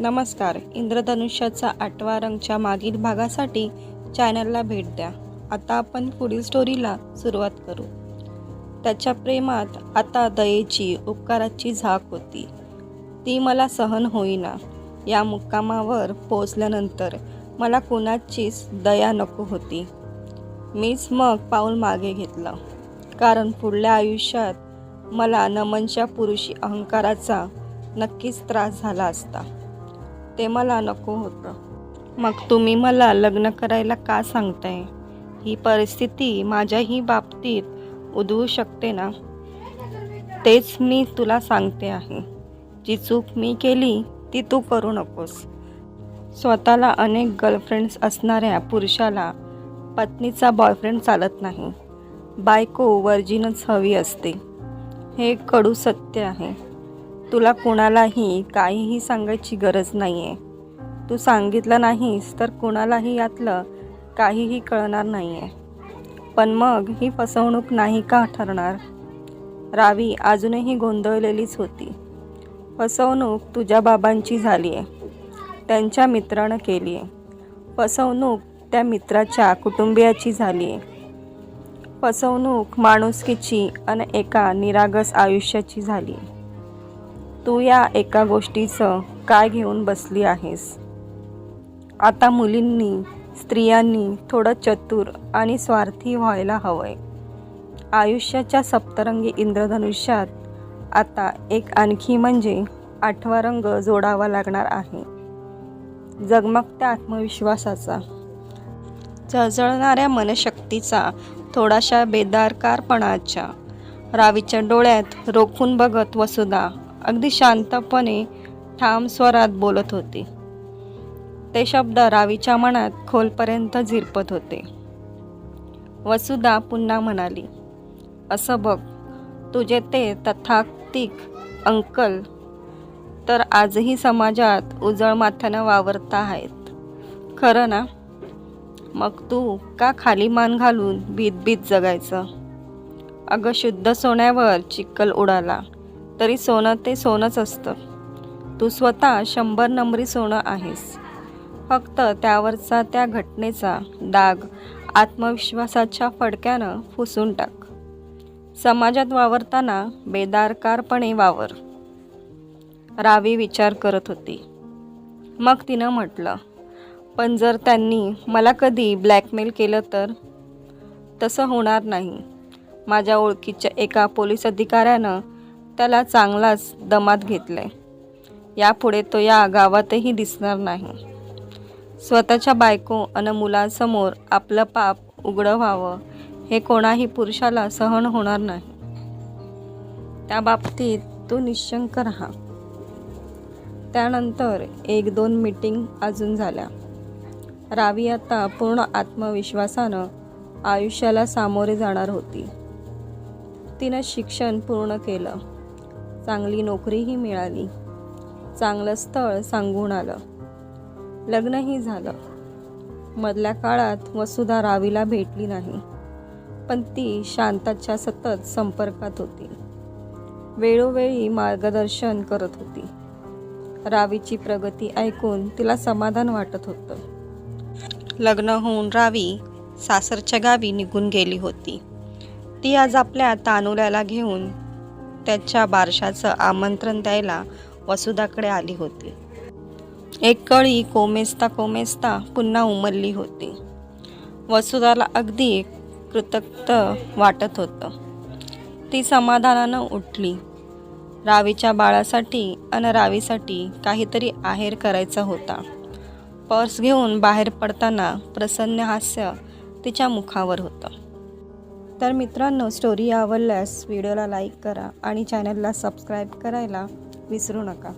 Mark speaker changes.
Speaker 1: नमस्कार इंद्रधनुष्याचा आठवा रंगच्या मागील भागासाठी चॅनलला भेट द्या. आता आपण पुढील स्टोरीला सुरुवात करू. त्याच्या प्रेमात आता दयेची उपकाराची झाक होती. ती मला सहन होईना. या मुक्कामावर पोचल्यानंतर मला कुणाचीच दया नको होती. मीच मग पाऊल मागे घेतलं. कारण पुढल्या आयुष्यात मला नमनच्या पुरुषी अहंकाराचा नक्कीच त्रास झाला असता. ते मला नको होतं. मग तुम्ही मला लग्न करायला का सांगताय? ही परिस्थिती माझ्याही बाबतीत उद्भवू शकते ना? तेच मी तुला सांगते आहे. जी चूक मी केली ती तू करू नकोस. स्वतःला अनेक गर्लफ्रेंड्स असणाऱ्या पुरुषाला पत्नीचा बॉयफ्रेंड चालत नाही. बायको वर्जिनच हवी असते. हे कडू सत्य आहे. तुला कुणालाही काहीही सांगायची गरज नाही आहे तू सांगितलं नाहीस तर कुणालाही यातलं काहीही कळणार नाही आहे पण मग ही फसवणूक नाही का ठरणार? रावी अजूनही गोंधळलेलीच होती. फसवणूक तुझ्या बाबांची झाली आहे त्यांच्या मित्रानं केली आहे फसवणूक त्या मित्राच्या कुटुंबियाची झाली आहे फसवणूक माणुसकीची आणि एका निरागस आयुष्याची झाली तू या एका गोष्टीचं काय घेऊन बसली आहेस? आता मुलींनी स्त्रियांनी थोडं चतुर आणि स्वार्थी व्हायला हवंय. आयुष्याच्या सप्तरंगी इंद्रधनुष्यात आता एक आणखी म्हणजे आठवा रंग जोडावा लागणार आहे. जगमगत्या आत्मविश्वासाचा चळचळणाऱ्या मनशक्तीचा थोडाशा बेदारकारपणाच्या रावीच्या डोळ्यात रोखून बघत वसुधा अगदी शांतपणे ठाम स्वरात बोलत होती. ते शब्द रावीच्या मनात खोलपर्यंत झिरपत होते. वसुधा पुन्हा म्हणाली असं बघ तुझे ते तथाक्तिक अंकल तर आजही समाजात उजळ माथ्यानं वावरता आहेत. खरं ना? मग तू का खाली मान घालून भीत भीत जगायचं? अगं शुद्ध सोन्यावर चिक्कल उडाला. तरी सोनं ते सोनंच असतं. तू स्वतः शंभर नंबरी सोनं आहेस. फक्त त्यावरचा त्या घटनेचा डाग आत्मविश्वासाच्या फडक्यानं फुसून टाक. समाजात वावरताना बेदारकारपणे वावर. रावी विचार करत होती. मग तिनं म्हटलं पण जर त्यांनी मला कधी ब्लॅकमेल केलं तर? तसं होणार नाही. माझ्या ओळखीच्या एका पोलीस अधिकाऱ्यानं त्याला चांगलाच दमात घेतलंय. यापुढे तो या गावातही दिसणार नाही. स्वतःच्या बायको आणि मुलांसमोर आपलं पाप उघडं व्हावं हे कोणाही पुरुषाला सहन होणार नाही. त्या बाबतीत तू निशंक राहा. त्यानंतर एक दोन मीटिंग अजून झाल्या. रावी आता पूर्ण आत्मविश्वासानं आयुष्याला सामोरे जाणार होती. तिनं शिक्षण पूर्ण केलं. चांगली नोकरीही मिळाली. चांगलं स्थळ सांगून आलं. लग्नही झालं. मधल्या काळात वसुधा रावीला भेटली नाही पण ती शांताच्या सतत संपर्कात होती. वेळोवेळी मार्गदर्शन करत होती. रावीची प्रगती ऐकून तिला समाधान वाटत होतं. लग्न होऊन रावी सासरच्या गावी निघून गेली होती. ती आज आपल्या तानुल्याला घेऊन त्याच्या बारशाचं आमंत्रण द्यायला वसुधाकडे आली होती. एक कळी कोमेजता कोमेजता पुन्हा उमलली होती. वसुधाला अगदी कृतज्ञ वाटत होतं. ती समाधानानं उठली. रावीच्या बाळासाठी आणि रावीसाठी काहीतरी आहेर करायचा होता. पर्स घेऊन बाहेर पडताना प्रसन्न हास्य तिच्या मुखावर होतं. तर मित्रांनो स्टोरी आवडल्यास व्हिडिओला लाईक करा आणि चॅनलला सबस्क्राईब करायला विसरू नका.